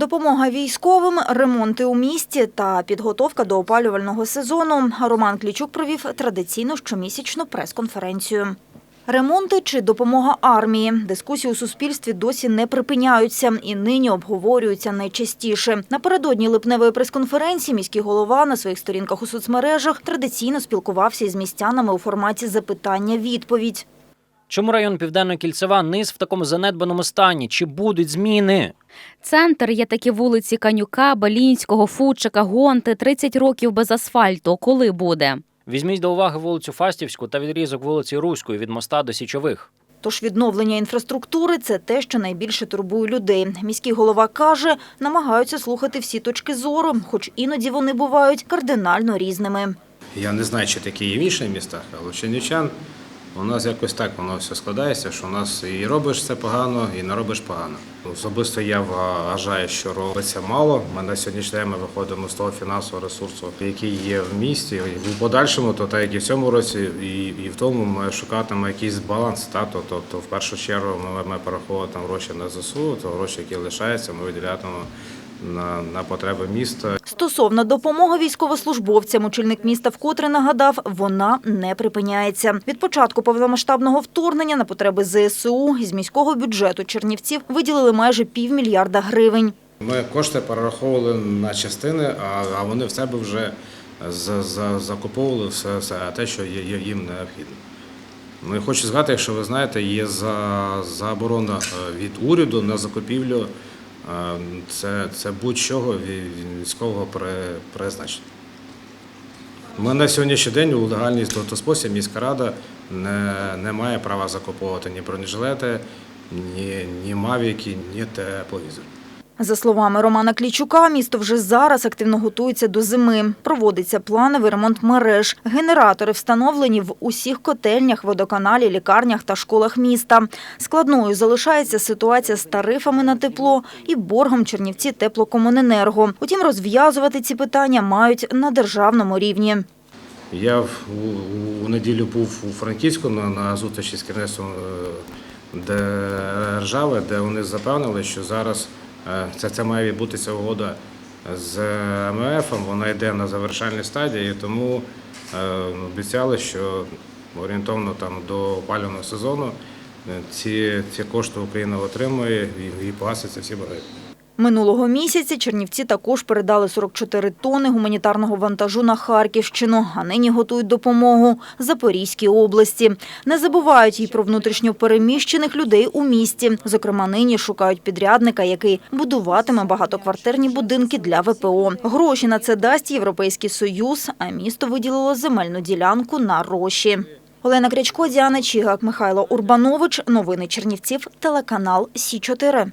Допомога військовим, ремонти у місті та підготовка до опалювального сезону. Роман Клічук провів традиційну щомісячну прес-конференцію. Ремонти чи допомога армії. Дискусії у суспільстві досі не припиняються і нині обговорюються найчастіше. Напередодні липневої прес-конференції міський голова на своїх сторінках у соцмережах традиційно спілкувався із містянами у форматі запитання-відповідь. Чому район Південно-Кільцева низ в такому занедбаному стані? Чи будуть зміни? Центр є такі вулиці Канюка, Балінського, Фудчика, Гонти. 30 років без асфальту. Коли буде? Візьміть до уваги вулицю Фастівську та відрізок вулиці Руської від моста до Січових. Тож відновлення інфраструктури – це те, що найбільше турбує людей. Міський голова каже, намагаються слухати всі точки зору, хоч іноді вони бувають кардинально різними. Я не знаю, чи такі є в інших містах, але в Чернівчан у нас якось так воно все складається, що у нас і робиш це погано, і не робиш погано. Особисто я вважаю, що робиться мало. Ми на сьогоднішній день ми виходимо з того фінансового ресурсу, який є в місті. В подальшому, то так як і в цьому році, і, і в тому ми шукатимемо якийсь баланс. Та, то, то, то в першу чергу ми, ми перераховуємо гроші на ЗСУ, то гроші, які лишаються, ми виділятимемо на, на потреби міста. Стосовно допомоги військовослужбовцям, очільник міста вкотре нагадав, вона не припиняється. Від початку повномасштабного вторгнення на потреби ЗСУ із міського бюджету Чернівців виділили майже півмільярда гривень. Ми кошти перераховували на частини, а, вони в себе вже за, за, закуповували все, все те, що є, їм необхідно. Ну і хочу сказати, якщо ви знаєте, є за, заборона е, від уряду на закупівлю це, це будь-чого військового призначення. Ми на сьогоднішній день у легальний тобто, спосіб міська рада не, не має права закуповувати ні бронежилети, ні, ні мавіки, ні тепловізори. За словами Романа Клічука, місто вже зараз активно готується до зими. Проводиться плановий ремонт мереж. Генератори встановлені в усіх котельнях, водоканалі, лікарнях та школах міста. Складною залишається ситуація з тарифами на тепло і боргом Чернівці теплокомуненерго. Утім, розв'язувати ці питання мають на державному рівні. Я у, неділю був у Франківську на, зустрічі з керівництвом е, держави, де вони запевнили, що зараз е, це, це має відбутися угода з МВФ, вона йде на завершальній стадії, тому е, обіцяли, що орієнтовно там до опалювального сезону е, ці, ці кошти Україна отримує і, і погасяться всі борги. Минулого місяця Чернівці також передали 44 тони гуманітарного вантажу на Харківщину, а нині готують допомогу Запорізькій області. Не забувають й про внутрішньо переміщених людей у місті. Зокрема, нині шукають підрядника, який будуватиме багатоквартирні будинки для ВПО. Гроші на це дасть Європейський Союз, а місто виділило земельну ділянку на Роші. Олена Крячко, Діана Чігак, Михайло Урбанович. Новини Чернівців. Телеканал Сі 4